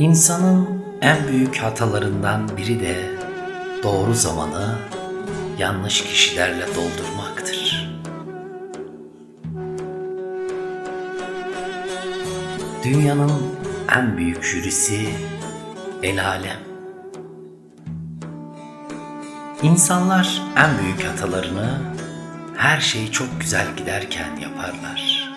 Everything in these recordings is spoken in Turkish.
İnsanın en büyük hatalarından biri de doğru zamanı yanlış kişilerle doldurmaktır. Dünyanın en büyük jürisi el alem. İnsanlar en büyük hatalarını her şey çok güzel giderken yaparlar.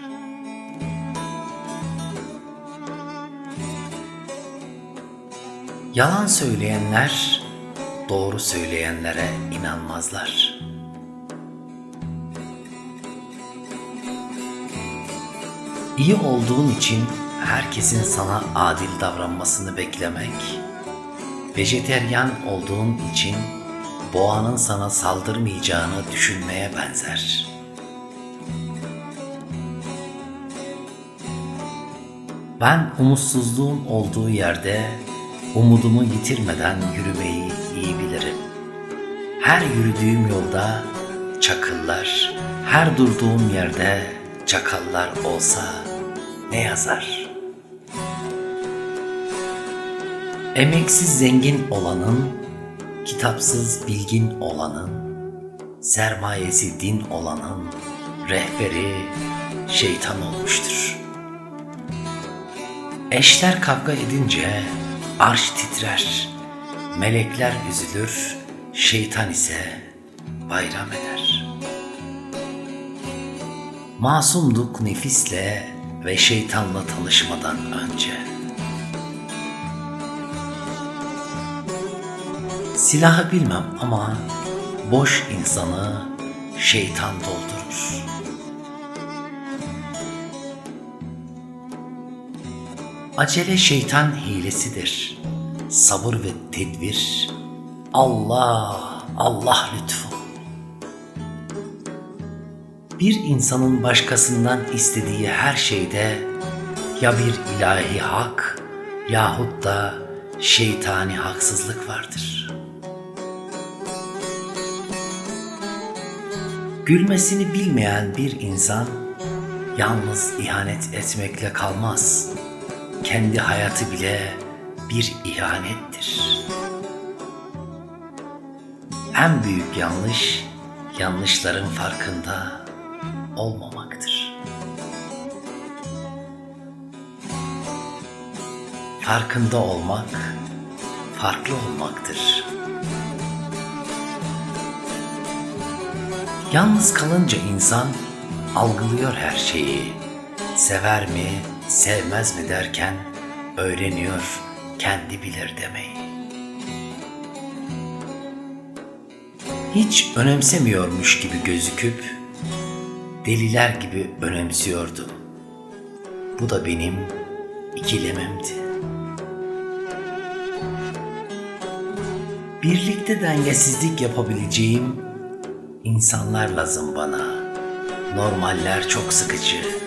Yalan söyleyenler doğru söyleyenlere inanmazlar. İyi olduğun için herkesin sana adil davranmasını beklemek, vejeteryan olduğun için boğanın sana saldırmayacağını düşünmeye benzer. Ben umutsuzluğun olduğu yerde umudumu yitirmeden yürümeyi iyi bilirim. Her yürüdüğüm yolda çakıllar, her durduğum yerde çakallar olsa ne yazar? Emeksiz zengin olanın, kitapsız bilgin olanın, sermayesi din olanın rehberi şeytan olmuştur. Eşler kavga edince arş titrer, melekler üzülür, şeytan ise bayram eder. Masumduk nefisle ve şeytanla tanışmadan önce. Silahı bilmem ama boş insanı şeytan doldurur. Acele şeytan hilesidir. Sabır ve tedbir Allah, Allah lütfu. Bir insanın başkasından istediği her şeyde ya bir ilahi hak yahut da şeytani haksızlık vardır. Gülmesini bilmeyen bir insan yalnız ihanet etmekle kalmaz. Kendi hayatı bile bir ihanettir. En büyük yanlış yanlışların farkında olmamaktır. Farkında olmak farklı olmaktır. Yalnız kalınca insan algılıyor her şeyi. Sever mi, sevmez mi derken öğreniyor kendi bilir demeyi. Hiç önemsemiyormuş gibi gözüküp deliler gibi önemsiyordum. Bu da benim ikilememdi. Birlikte dengesizlik yapabileceğim insanlar lazım bana. Normaller çok sıkıcı.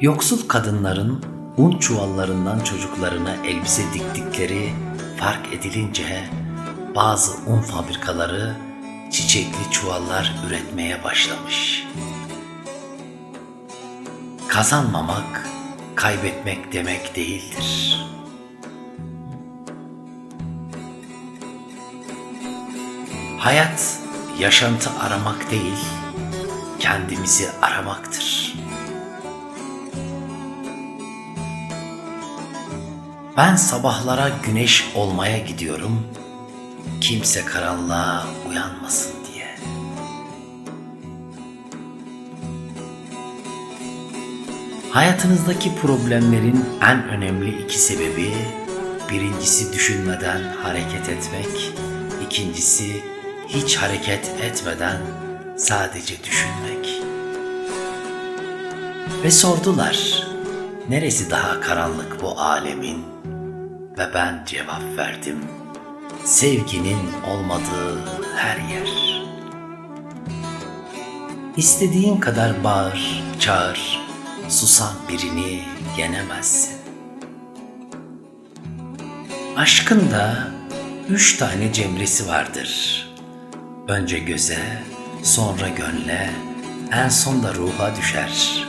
Yoksul kadınların un çuvallarından çocuklarına elbise diktikleri fark edilince bazı un fabrikaları çiçekli çuvallar üretmeye başlamış. Kazanmamak kaybetmek demek değildir. Hayat yaşantı aramak değil, kendimizi aramaktır. Ben sabahlara güneş olmaya gidiyorum. Kimse karanlığa uyanmasın diye. Hayatınızdaki problemlerin en önemli iki sebebi birincisi düşünmeden hareket etmek, ikincisi hiç hareket etmeden sadece düşünmek. Ve sordular, neresi daha karanlık bu alemin? Ve ben cevap verdim, sevginin olmadığı her yer. İstediğin kadar bağır, çağır, susan birini yenemezsin. Aşkın da üç tane cemresi vardır. Önce göze, sonra gönle, en son da ruha düşer.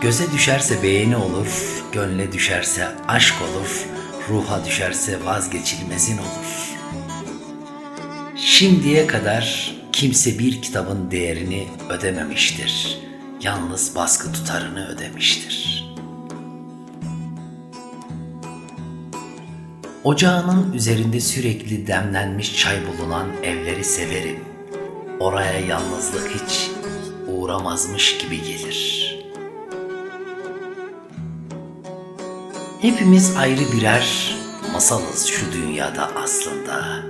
Göze düşerse beğeni olur, gönle düşerse aşk olur, ruha düşerse vazgeçilmezin olur. Şimdiye kadar kimse bir kitabın değerini ödememiştir. Yalnız baskı tutarını ödemiştir. Ocağının üzerinde sürekli demlenmiş çay bulunan evleri severim. Oraya yalnızlık hiç uğramazmış gibi gelir. Hepimiz ayrı birer masalız şu dünyada aslında.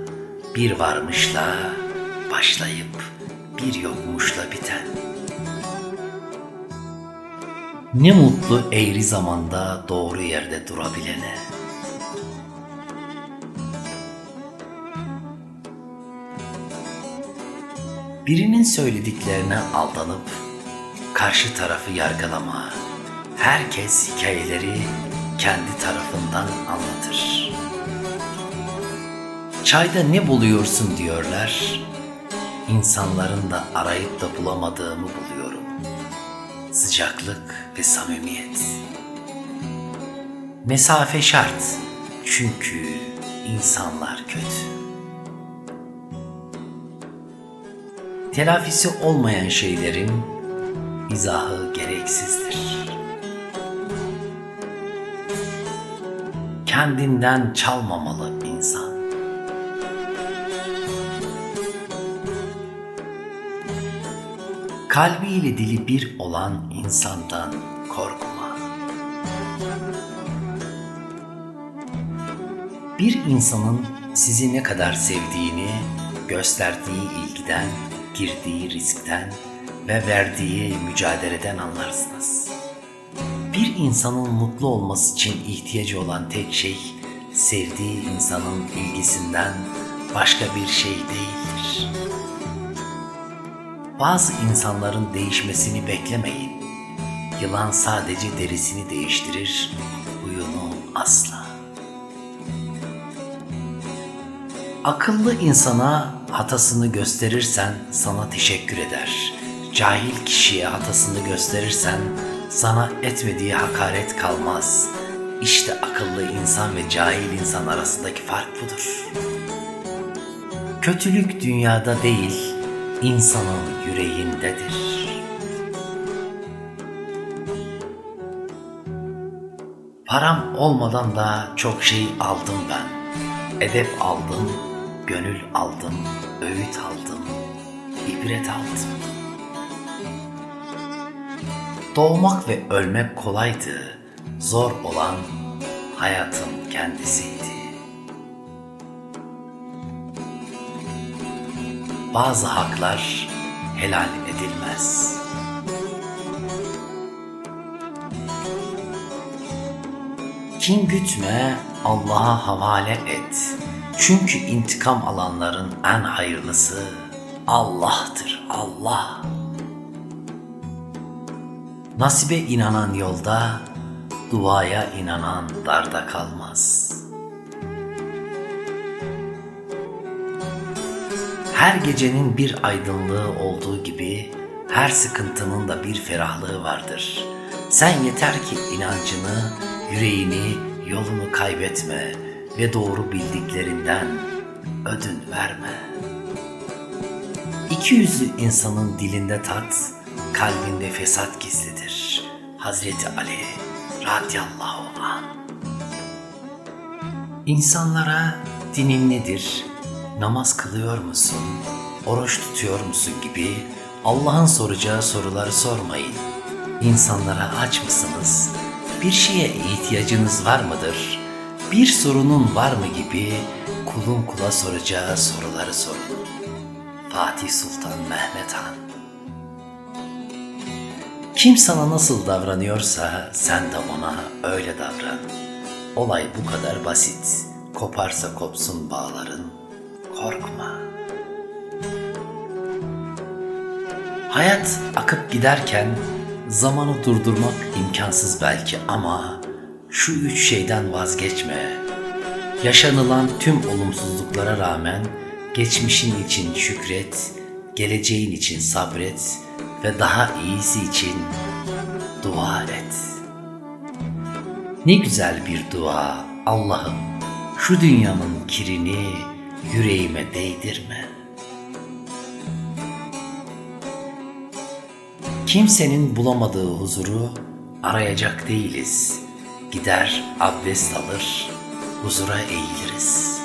Bir varmışla başlayıp bir yokmuşla biten. Ne mutlu eğri zamanda doğru yerde durabilene. Birinin söylediklerine aldanıp karşı tarafı yargılama. Herkes hikayeleri kendi tarafından anlatır. Çayda ne buluyorsun diyorlar. İnsanların da arayıp da bulamadığımı buluyorum. Sıcaklık ve samimiyet. Mesafe şart. Çünkü insanlar kötü. Telafisi olmayan şeylerin izahı gereksizdir. Kendinden çalmamalı insan. Kalbiyle dili bir olan insandan korkma. Bir insanın sizi ne kadar sevdiğini gösterdiği ilgiden, girdiği riskten ve verdiği mücadeleden anlarsınız. Bir insanın mutlu olması için ihtiyacı olan tek şey sevdiği insanın ilgisinden başka bir şey değildir. Bazı insanların değişmesini beklemeyin. Yılan sadece derisini değiştirir, huyunu asla. Akıllı insana hatasını gösterirsen sana teşekkür eder. Cahil kişiye hatasını gösterirsen sana etmediği hakaret kalmaz. İşte akıllı insan ve cahil insan arasındaki fark budur. Kötülük dünyada değil, insanın yüreğindedir. Param olmadan da çok şey aldım ben. Edep aldım, gönül aldım, öğüt aldım, ibret aldım. Doğmak ve ölmek kolaydı. Zor olan hayatın kendisiydi. Bazı haklar helal edilmez. Kin gütme, Allah'a havale et. Çünkü intikam alanların en hayırlısı Allah'tır, Allah. Nasibe inanan yolda, duaya inanan darda kalmaz. Her gecenin bir aydınlığı olduğu gibi her sıkıntının da bir ferahlığı vardır. Sen yeter ki inancını, yüreğini, yolunu kaybetme ve doğru bildiklerinden ödün verme. İki yüzlü insanın dilinde tat, kalbinde fesat gizlidir. Hazreti Ali radıyallahu anh. İnsanlara dinin nedir, namaz kılıyor musun, oruç tutuyor musun gibi Allah'ın soracağı soruları sormayın. İnsanlara aç mısınız? Bir şeye ihtiyacınız var mıdır? Bir sorunun var mı gibi kulun kula soracağı soruları sorun. Fatih Sultan Mehmet Han Kim sana nasıl davranıyorsa sen de ona öyle davran. Olay bu kadar basit. Koparsa kopsun bağların. Korkma. Hayat akıp giderken zamanı durdurmak imkansız belki ama şu üç şeyden vazgeçme. Yaşanılan tüm olumsuzluklara rağmen geçmişin için şükret, geleceğin için sabret ve daha iyisi için dua et. Ne güzel bir dua Allah'ım şu dünyanın kirini yüreğime değdirme. Kimsenin bulamadığı huzuru arayacak değiliz. Gider abdest alır, huzura eğiliriz.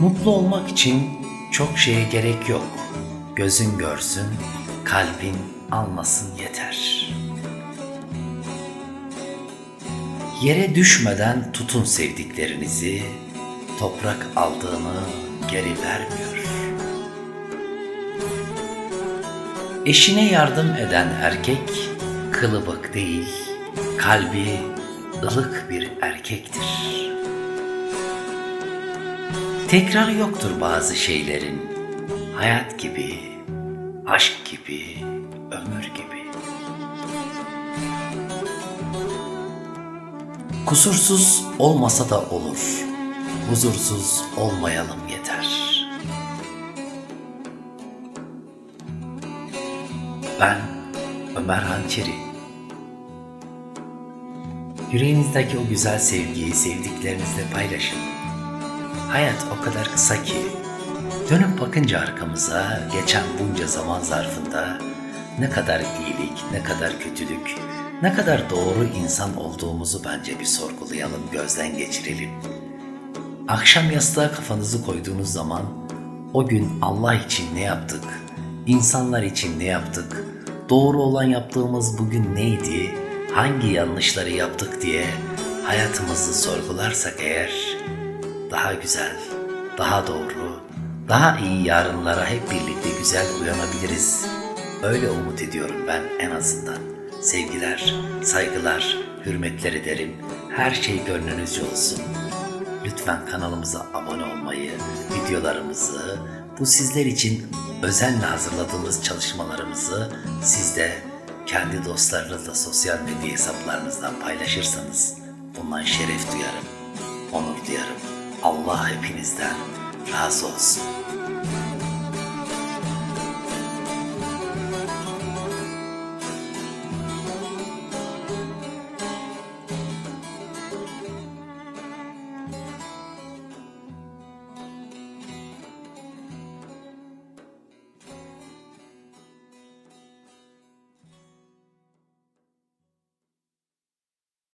Mutlu olmak için çok şeye gerek yok. Gözün görsün, kalbin anlasın yeter. Yere düşmeden tutun sevdiklerinizi, toprak aldığını geri vermiyor. Eşine yardım eden erkek kılıbık değil, kalbi ılık bir erkektir. Tekrar yoktur bazı şeylerin. Hayat gibi, aşk gibi, ömür gibi. Kusursuz olmasa da olur. Huzursuz olmayalım yeter. Ben Ömer Hançeri. Yüreğinizdeki o güzel sevgiyi sevdiklerinizle paylaşın. Hayat o kadar kısa ki dönüp bakınca arkamıza geçen bunca zaman zarfında ne kadar iyilik, ne kadar kötülük, ne kadar doğru insan olduğumuzu bence bir sorgulayalım, gözden geçirelim. Akşam yastığa kafanızı koyduğunuz zaman o gün Allah için ne yaptık, insanlar için ne yaptık, doğru olan yaptığımız bugün neydi, hangi yanlışları yaptık diye hayatımızı sorgularsak eğer daha güzel, daha doğru, daha iyi yarınlara hep birlikte güzel uyanabiliriz. Öyle umut ediyorum ben en azından. Sevgiler, saygılar, hürmetler ederim. Her şey gönlünüzce olsun. Lütfen kanalımıza abone olmayı, videolarımızı, bu sizler için özenle hazırladığımız çalışmalarımızı siz de kendi dostlarınızla sosyal medya hesaplarınızdan paylaşırsanız bundan şeref duyarım, onur duyarım. Allah hepinizden razı olsun.